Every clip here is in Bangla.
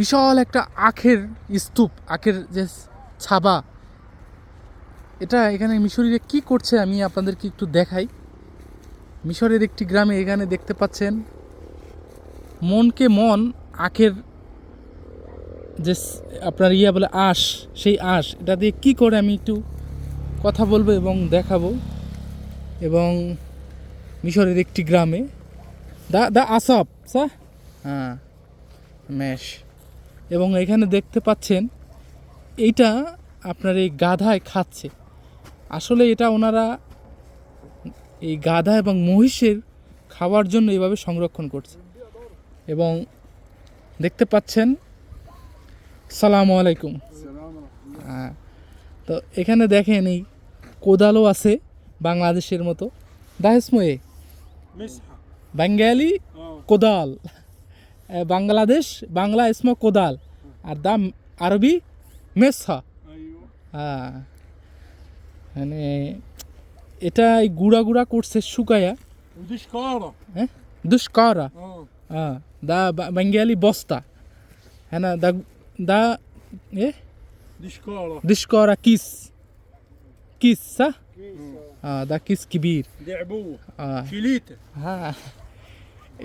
বিশাল একটা আখের স্তূপ, আখের যে ছাবা। এটা এখানে মিশরিরা কি করছে আমি আপনাদেরকে একটু দেখাই। মিশরের একটি গ্রামে এখানে দেখতে পাচ্ছেন, মনকে মন আখের যে আপনার ইয়া বলে আঁশ, সেই আঁশ, এটা দিয়ে কী করে আমি একটু কথা বলব এবং দেখাবো। এবং মিশরের একটি গ্রামে, দা দা আসপ সা? হ্যাঁ। ম্যাশ। এবং এখানে দেখতে পাচ্ছেন এইটা আপনার এই গাধায় খাচ্ছে। আসলে এটা ওনারা এই গাধা এবং মহিষের খাওয়ার জন্য এইভাবে সংরক্ষণ করছে। এবং দেখতে পাচ্ছেন সালাম আলাইকুম। হ্যাঁ তো এখানে দেখেন এই কোদালও আছে বাংলাদেশের মতো। দাহেসময়ে বাঙ্গালি কোদাল। বাংলাদেশ বাংলা ইসম কোদাল আর দাম আরবি মেসা হ্যাঁ। মানে এটা এই গুড়া গুড়া করছে শুকায়া। হ্যাঁ? দুষ্করা। হ্যাঁ দা বাঙ্গালি বস্তা। হ্যাঁ না দা দা এ? দুষ্করা। কিস। হ্যাঁ? কিস হ্যাঁ? দা কিস কিবির। হ্যাঁ।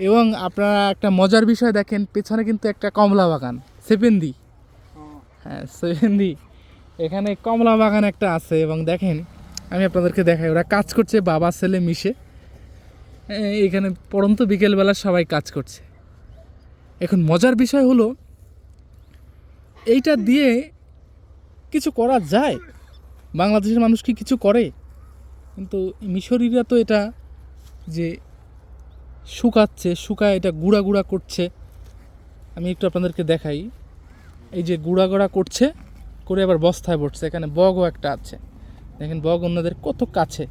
এবং আপনারা একটা মজার বিষয় দেখেন, পেছনে কিন্তু একটা কমলা বাগান সেভেন্দি اه হ্যাঁ সেভেন্দি এখানে কমলা বাগান একটা আছে এবং দেখেন, আমি আপনাদেরকে দেখাই, ওরা কাজ করছে, বাবা, ছেলে মিশে। এখানে পড়ন্ত বিকেলবেলা সবাই কাজ করছে। এখন মজার বিষয় হলো, এইটা দিয়ে কিছু করা যায়? বাংলাদেশের মানুষ কি কিছু করে? কিন্তু মিশরিরা তো এটা যে শুকাচ্ছে, শুকায় এটা গুঁড়া গুঁড়া করছে। আমি একটু আপনাদেরকে দেখাই। এই যে গুঁড়া গুঁড়া করছে, করে আবার বস্তায় পড়ছে এখানে বগও একটা আছে। দেখেন, বগ অন্যদের কত কাছে।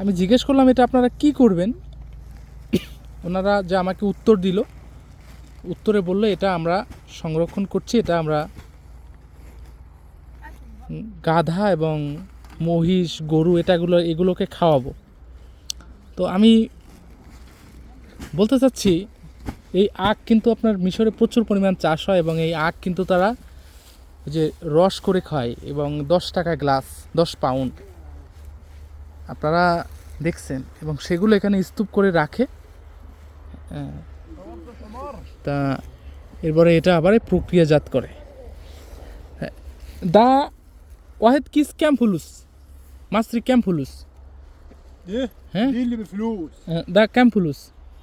আমি জিজ্ঞেস করলাম, এটা আপনারা কি করবেন? ওনারা যে আমাকে উত্তর দিল, উত্তরে বলল, এটা আমরা সংরক্ষণ করছি, এটা আমরা গাধা এবং মহিষ, গরু এটাগুলো এগুলোকে খাওয়াবো। তো আমি বলতে চাচ্ছি এই আখ কিন্তু আপনার মিশরে প্রচুর পরিমাণ চাষ হয় এবং এই আখ কিন্তু তারা যে রস করে খায় এবং দশ টাকা গ্লাস দশ পাউন্ড। আপনারা দেখছেন এবং সেগুলো এখানে স্তূপ করে রাখে। তা এরপরে এটা আবার প্রক্রিয়াজাত করে। দা ওয়াহেদ কিস ক্যাম্প ফুলুস মাস্রি ক্যাম্প ক্যাম্পুলুস হ্যাঁ? হ্যাঁ? দা ক্যাম্পুলুস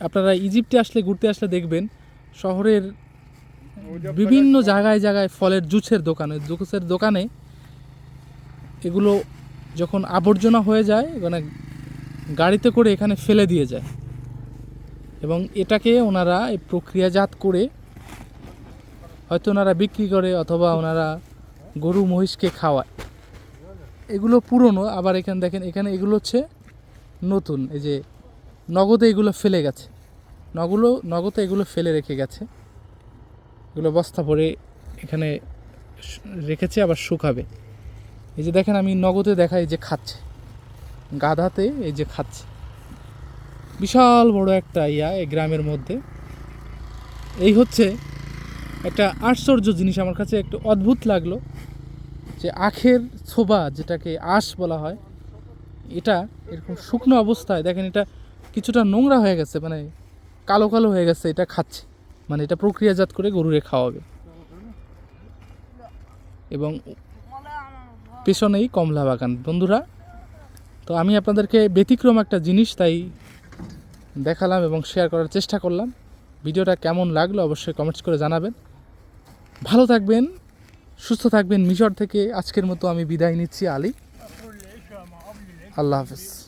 আপনারা ইজিপ্টে আসলে, ঘুরতে আসলে দেখবেন, শহরের বিভিন্ন জায়গায় জায়গায় ফলের জুসের দোকানে। জুসের দোকানে এগুলো যখন আবর্জনা হয়ে যায় মানে গাড়িতে করে এখানে ফেলে দিয়ে যায়। এবং এটাকে ওনারা এই প্রক্রিয়াজাত করে হয়তো ওনারা বিক্রি করে অথবা ওনারা গরু, মহিষকে খাওয়ায়। এগুলো পুরনো, আবার এখানে দেখেন, এখানে এগুলো হচ্ছে নতুন। এই যে নগদে এগুলো ফেলে গেছে। নগুলো, নগদে এগুলো ফেলে রেখে গেছে। এগুলো বস্তা ভরে এখানে রেখেছে, আবার শুকাবে। এই যে দেখেন, আমি নগদে দেখাই যে খাচ্ছে। গাধাতে এই যে খাচ্ছে। বিশাল বড় একটা ইয়া এই গ্রামের মধ্যে। এই হচ্ছে একটা আশ্চর্য জিনিস আমার কাছে, একটু অদ্ভুত লাগল যে আখের ছোবা, যেটাকে আঁশ বলা হয়, এটা এরকম শুকনো অবস্থায়, দেখেন এটা কিছুটা নোংরা হয়ে গেছে মানে কালো কালো হয়ে গেছে, এটা খাচ্ছে। মানে এটা প্রক্রিয়াজাত করে গরুরে খাওয়াবে। এবং পেছনেই কমলা বাগান। বন্ধুরা, তো আমি আপনাদেরকে ব্যতিক্রম একটা জিনিস তাই দেখালাম এবং শেয়ার করার চেষ্টা করলাম। ভিডিওটা কেমন লাগল অবশ্যই কমেন্টস করে জানাবেন। ভালো থাকবেন, সুস্থ থাকবেন মিশর থেকে। আজকের মতো আমি বিদায় নিচ্ছি, আলী। আল্লাহ হাফেজ।